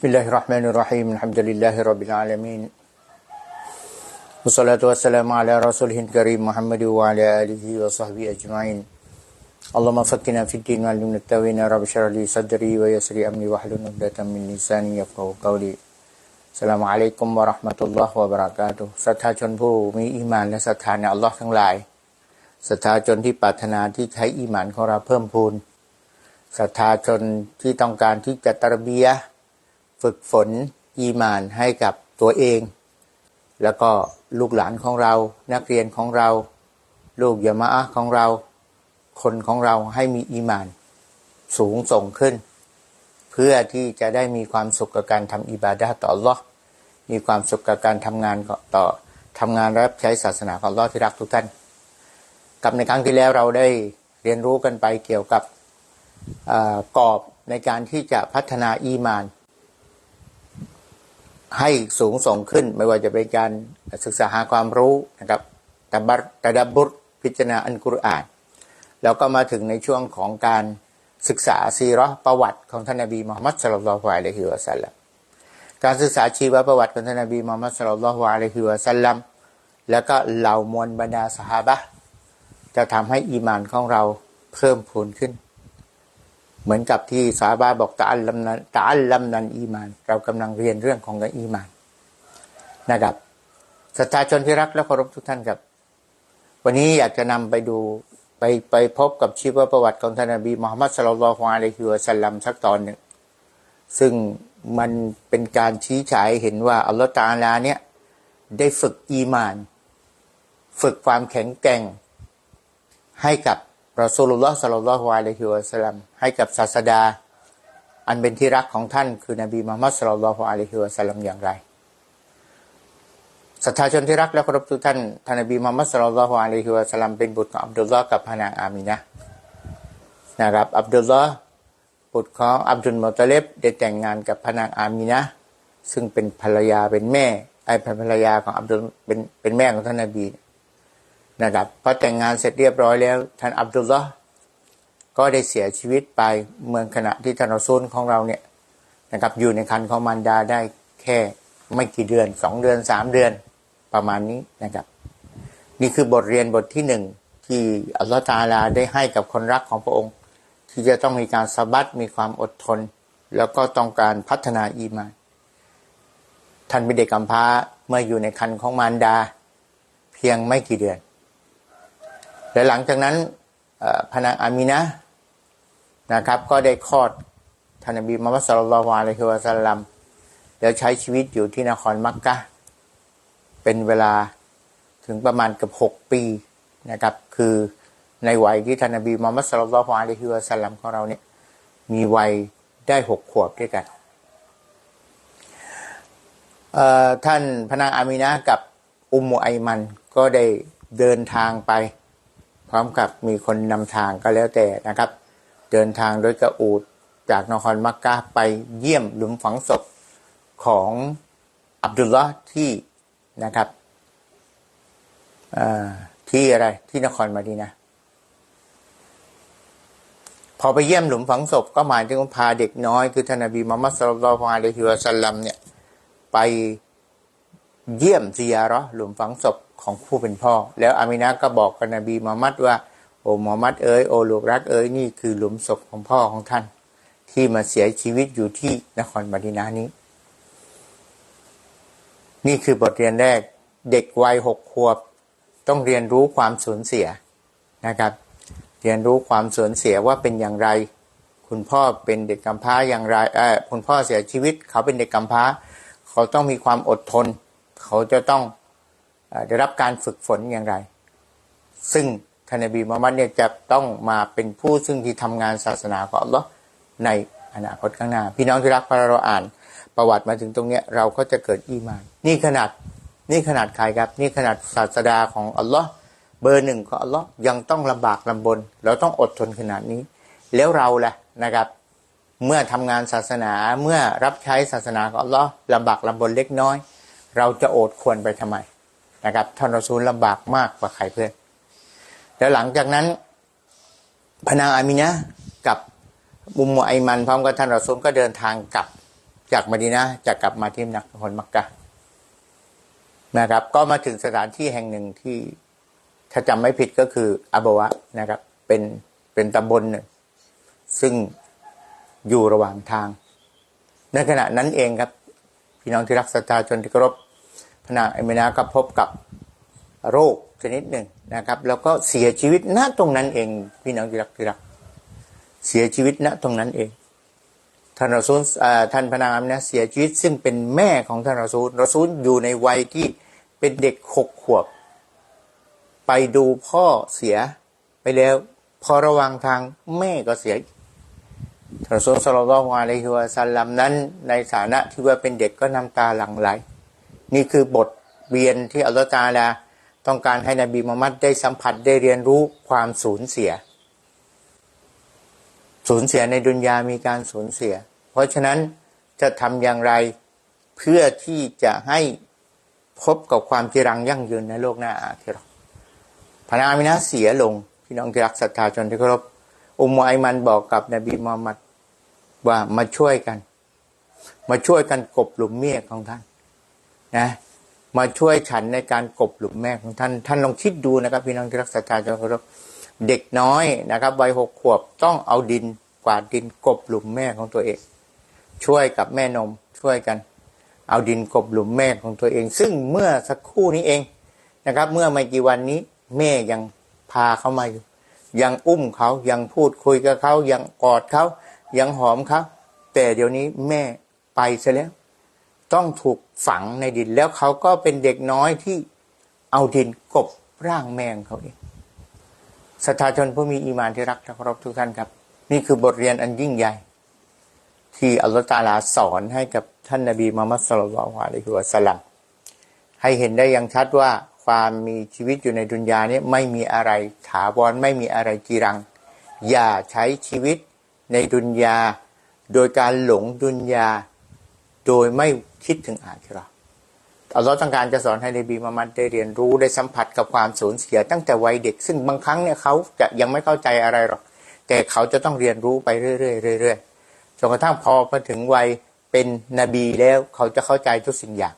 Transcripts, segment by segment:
بسم الله الرحمن الرحيم الحمد لله رب العالمين والصلاة والسلام على رسوله الكريم محمد وعلى آله وصحبه أجمعين اللهم فقنا في الدين وعلمنا التاوين رب اشرح لي صدري ويسر لي أمري واحلل عقدة من لساني يفقهوا قولي สลามอะลัยกุมวะเราะห์มะตุลลอฮ์วะบะเราะกาตุฮ์ศรัทธาชนผู้มีอีหมานและศรัทธาในอัลลอฮ์ทั้งหลายศรัทธาชนที่ปรารถนาที่ใช้อีหมานของเราเพิ่มพูนศรัทธาชนที่ต้องการที่จะตระเบียะห์ ฝึกฝนอีมานให้กับตัวเอง แล้วก็ลูกหลานของเรา นักเรียนของเรา ลูกยามะอะของเรา คนของเราให้มีอีมาน สูงส่งขึ้น เพื่อที่จะได้มีความสุขกับการทำอิบาดะต่ออัลอมีความสุขกับการทำงานต่อทำงานรับใช้ศาสนาของอัลอที่รักทุกท่าน กับในครั้งที่แล้วเราได้เรียนรู้กันไปเกี่ยวกับอ่อกรอบในการที่จะพัฒนาอีมาน ให้สูงส่งขึ้น ไม่ว่าจะเป็นการศึกษาหาความรู้นะครับตบัรตะดับบุรพิจารณาอันกุรอาน แล้วก็มาถึงในช่วงของการศึกษาซีราะห์ประวัติของท่านนบีมุฮัมมัดสุลลัลลอฮุอะลัยฮิวะสัลลัมการศึกษาชีวประวัติของท่านนบีมุฮัมมัดสุลลัลลอฮุอะลัยฮิวะสัลลัมแล้วก็เหล่ามวลบรรดาสหาบะจะทำให้อีมานของเราเพิ่มพูนขึ้น เหมือนกับที่สาบาบอกตะอัลลัมนันตะอัลลัมนันอีมาน เรากำลังเรียนเรื่องของการอีมานนะครับศรัทธาชนที่รักและเคารพทุกท่านครับ วันนี้อยากจะนำไปดูไปไปพบกับชีวประวัติของท่านนบีมุฮัมมัดสุลลัลลอฮุอะลัยฮิวสัลลัมสักตอนหนึ่งซึ่งมันเป็นการชี้ฉายเห็นว่าอัลลอฮฺตาอาลาเนี่ยได้ฝึกอีมาน ฝึกความแข็งแกร่งให้กับ รอซูลุลลอฮ์สัลลัลลอฮุอะลัยฮิวะสัลลัมให้กับศาสดา อันเป็นที่รักของท่าน คือนบีมุฮัมมัดสุลลัลลอฮุอะลัยฮิวะสัลลัมอย่างไรศรัทธาชนที่รักและเคารพทุกท่านท่านนบีมุฮัมมัดสุลลัลลอฮุอะลัยฮิวะสัลลัมเป็นบุตรของอับดุลลอฮ์กับพนางอามีนะนะครับอับดุลลอฮ์บุตรของอับดุลมุตตลิบได้แต่งงานกับพนางอามีนะซึ่งเป็นภรรยาเป็นแม่ไอ้ภรรยาของอับดุลเป็นเป็นแม่ของท่านนบี นะครับพอแต่งงานเสร็จเรียบร้อยแล้ว ท่านอับดุลลอฮ์ก็ได้เสียชีวิตไปเมื่อขณะที่ท่านรอซูลของเราเนี่ยนะครับอยู่ในคันของมารดาได้แค่ไม่กี่เดือนสองเดือนสามเดือนประมาณนี้นะครับ นี่คือบทเรียนบทที่หนึ่งที่อัลลอฮฺตาอาลาได้ให้กับคนรักของพระองค์ ที่จะต้องมีการสะบัดมีความอดทน แล้วก็ต้องการพัฒนาอีมานท่านเป็นเด็กกำพร้าเมื่ออยู่ในคันของมารดา เพียงไม่กี่เดือน และหลังจากนั้นพนางอามีนะนะครับ ก็ได้คลอดท่านนบีมุฮัมมัดสุลลัลลอฮุอะลัยฮิวะสัลลัมแล้วใช้ชีวิตอยู่ที่นครมักกะเป็นเวลาถึงประมาณเกับหกปีนะครับ คือในวัยที่ท่านนบีมุฮัมมัดสุลลัลลอฮุอะลัยฮิวะสัลลัมของเราเนี่ยมีวัยได้หกขวบด้วยกันท่านพนางอามีนะกับอุมมุไอมันก็ได้เดินทางไป พร้อมกับมีคนนำทางก็แล้วแต่นะครับ เดินทางโดยกระอูดจากนครมักกะไปเยี่ยมหลุมฝังศพของอับดุลลอฮ์ที่นะครับที่อะไรที่นครมาดีนะ พอไปเยี่ยมหลุมฝังศพก็หมายถึงพาเด็กน้อยคือท่านนบีมัมมัสลลอฮุอะลัยฮิวะสัลลัมเนี่ยไปเยี่ยมซิยาระหลุมฝังศพ ของผู้เป็นพ่อ แล้วอามินะก็บอกกับนบีมุฮัมมัดว่า โอ้มุฮัมมัดเอ๋ยโอ้ลูกรักเอ๋ยนี่คือหลุมศพของพ่อของท่าน ที่มาเสียชีวิตอยู่ที่นครมาดีนานี้ นี่คือบทเรียนแรกเด็กวัยหกขวบ ต้องเรียนรู้ความสูญเสียนะครับ เรียนรู้ความสูญเสียว่าเป็นอย่างไร คุณพ่อเป็นเด็กกำพร้าอย่างไรเออคุณพ่อเสียชีวิต เขาเป็นเด็กกำพร้า เขาต้องมีความอดทน เขาจะต้อง ได้รับการฝึกฝนอย่างไร ซึ่งท่านนบีมุฮัมมัดเนี่ยจะต้องมาเป็นผู้ซึ่งที่ทำงานศาสนาของอัลลอฮ์ในอนาคตข้างหน้า พี่น้องที่รักพอเราอ่าน ประวัติมาถึงตรงเนี้ยเราก็จะเกิดอีมาน นี่ขนาดนี่ขนาดใครครับ นี่ขนาดศาสดาของอัลลอฮ์เบอร์หนึ่งของอัลลอฮ์ยังต้องลำบากลำบน เราต้องอดทนขนาดนี้ แล้วเราแหละนะครับ เมื่อทำงานศาสนาเมื่อรับใช้ศาสนาของอัลลอฮ์ลำบากลำบนเล็กน้อย เราจะอดควรไปทำไม นะครับท่านรอซูลลำบากมากกว่าใครเพื่อน แล้วหลังจากนั้นพนางอามินะกับมุมมุไอมันพร้อมกับท่านรอซูลก็เดินทางกลับจากมะดีนะจะกลับมาที่นครมักกะนะครับ ก็มาถึงสถานที่แห่งหนึ่งที่ถ้าจำไม่ผิดก็คืออาบวะนะครับ เป็นเป็นตำบลหนึ่งซึ่งอยู่ระหว่างทาง ในขณะนั้นเองครับ พี่น้องที่รักศรัทธาชนที่เคารพ พนางเอมินาก็พบกับโรคชนิดหนึ่งนะครับ แล้วก็เสียชีวิตณตรงนั้นเอง พี่น้องที่รักที่รัก เสียชีวิตณตรงนั้นเองท่านรอซูลท่านพนางอามินะเสียชีวิตซึ่งเป็นแม่ของท่านรอซูลรอซูลอยู่ในวัยที่เป็นเด็กหกขวบ ไปดูพ่อเสียไปแล้ว พอระว่างทางแม่ก็เสียท่านรอซูลสลลัลลอฮุอะลัยฮิวะสัลลัมนั้น ในฐานะที่ว่าเป็นเด็กก็น้ำตาหลั่งไหล นี่คือบทเรียนที่อัลลอฮฺตาลาต้องการให้นบีมุฮัมมัดได้สัมผัสได้เรียนรู้ความสูญเสีย สูญเสียในดุนยามีการสูญเสีย เพราะฉะนั้นจะทำอย่างไรเพื่อที่จะให้พบกับความจีรังยั่งยืนในโลกหน้าอาคิเราะห์พระนางอามินะเสียลง พี่น้องที่รักศรัทธาจนที่เคารพอุมไอมันบอกกับนบีมุฮัมมัดว่ามาช่วยกัน มาช่วยกันกบหลุมเมียของท่าน นะมาช่วยฉันในการกบหลุมแม่ของท่าน ท่านลองคิดดูนะครับ พี่น้องที่รักศรัทธาจงเคารพเด็กน้อยนะครับวัยหกขวบต้องเอาดินกวาดดินกบหลุมแม่ของตัวเอง ช่วยกับแม่นมช่วยกัน เอาดินกบหลุมแม่ของตัวเอง ซึ่งเมื่อสักครู่นี้เองนะครับ เมื่อไม่กี่วันนี้ แม่ยังพาเขามาอยู่ยังอุ้มเขายังพูดคุยกับเขายังกอดเขายังหอมเขาแต่เดี๋ยวนี้แม่ไปซะแล้ว ต้องถูกฝังในดินแล้วเขาก็เป็นเด็กน้อยที่เอาดินกบร่างแมงเขาเองศรัทธาชนผู้มีอีมานที่รักและเคารพทุกท่านครับ นี่คือบทเรียนอันยิ่งใหญ่ ที่อัลลอฮฺตาลาสอนให้กับท่านนบีมุฮัมมัดสุลลัลอฮุอะลัยฮิวะสัลลัมให้เห็นได้อย่างชัดว่าความมีชีวิตอยู่ในดุนยานี้ไม่มีอะไรถาวรไม่มีอะไรจีรัง อย่าใช้ชีวิตในดุนยา โดยการหลงดุนยา โดยไม่ คิดถึงอาคิเราอัลลอฮ์ต้องการจะสอนให้นบีมุฮัมมัดได้เรียนรู้ได้สัมผัสกับความสูญเสียตั้งแต่วัยเด็ก ซึ่งบางครั้งเนี่ยเขาจะยังไม่เข้าใจอะไรหรอก แต่เขาจะต้องเรียนรู้ไปเรื่อยๆเรื่อยๆจนกระทั่งพอมาถึงวัยเป็นนบีแล้วเขาจะเข้าใจทุกสิ่งอย่าง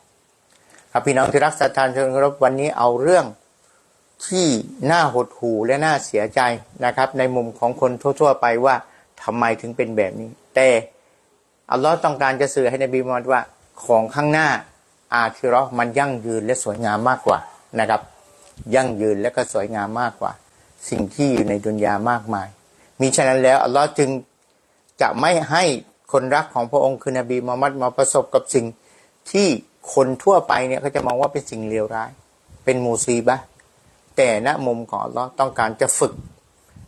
ครับพี่น้องที่รักศรัทธาชนเคารพวันนี้เอาเรื่องที่น่าหดหู่และน่าเสียใจนะครับ ในมุมของคนทั่ว ๆ ไปว่าทำไมถึงเป็นแบบนี้ แต่อัลลอฮ์ต้องการจะสื่อให้นบีมุฮัมมัดว่า ของข้างหน้าอาคิราะห์มันยั่งยืนและสวยงามมากกว่านะครับ ยั่งยืนและก็สวยงามมากกว่า สิ่งที่อยู่ในดุนยามากมาย มีฉะนั้นแล้วอัลลอฮ์จึงจะไม่ให้คนรักของพระองค์คือนบีมุฮัมมัดมาประสบกับสิ่งที่คนทั่วไปเนี่ยเขาจะมองว่าเป็นสิ่งเลวร้าย เป็นมูซีบะแต่ณมุมของอัลลอฮ์ต้องการจะฝึก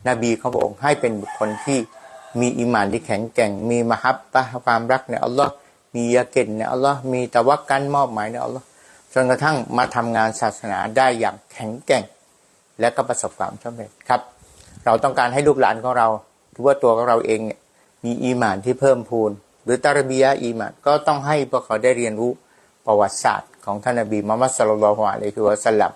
นบีของพระองค์ให้เป็นบุคคลที่มีอิมานที่แข็งแกร่ง มีมหับตะความรักในอัลลอฮ์ มียาเกตในอัลลอฮ์มีตะวักกันมอบหมายในอัลลอฮ์จนกระทั่งมาทำงานศาสนาได้อย่างแข็งแกร่ง และก็ประสบความสำเร็จครับ เราต้องการให้ลูกหลานของเราหรือว่าตัวของเราเองเนี่ยมีอีหมานที่เพิ่มพูน หรือตารบียะอีหมานก็ต้องให้พวกเขาได้เรียนรู้ประวัติศาสตร์ของท่านนบีมุฮัมมัดสุลลัลลอฮุอะลัยฮิวะสัลลัม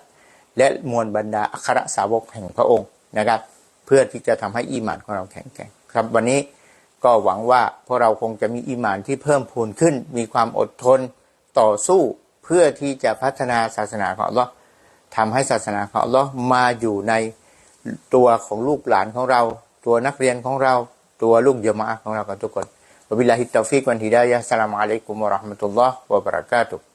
และมวลบรรดาอัครสาวกแห่งพระองค์นะครับ เพื่อที่จะทำให้อีหมานของเราแข็งแกร่งครับวันนี้ ก็หวังว่าพวกเราคงจะมีอิมานที่เพิ่มพูนขึ้น มีความอดทนต่อสู้เพื่อที่จะพัฒนาศาสนาของอัลลอฮ์ทำให้ศาสนาของอัลลอฮ์มาอยู่ในตัวของลูกหลานของเรา ตัวนักเรียนของเรา ตัวลูกเยมะของเรากันทุกคนวบิลลาฮิตตอฟิกวันฮิดายะสลามอะลัยกุมวะราะห์มะตุลลอฮ์วะบะเราะกาตุฮ์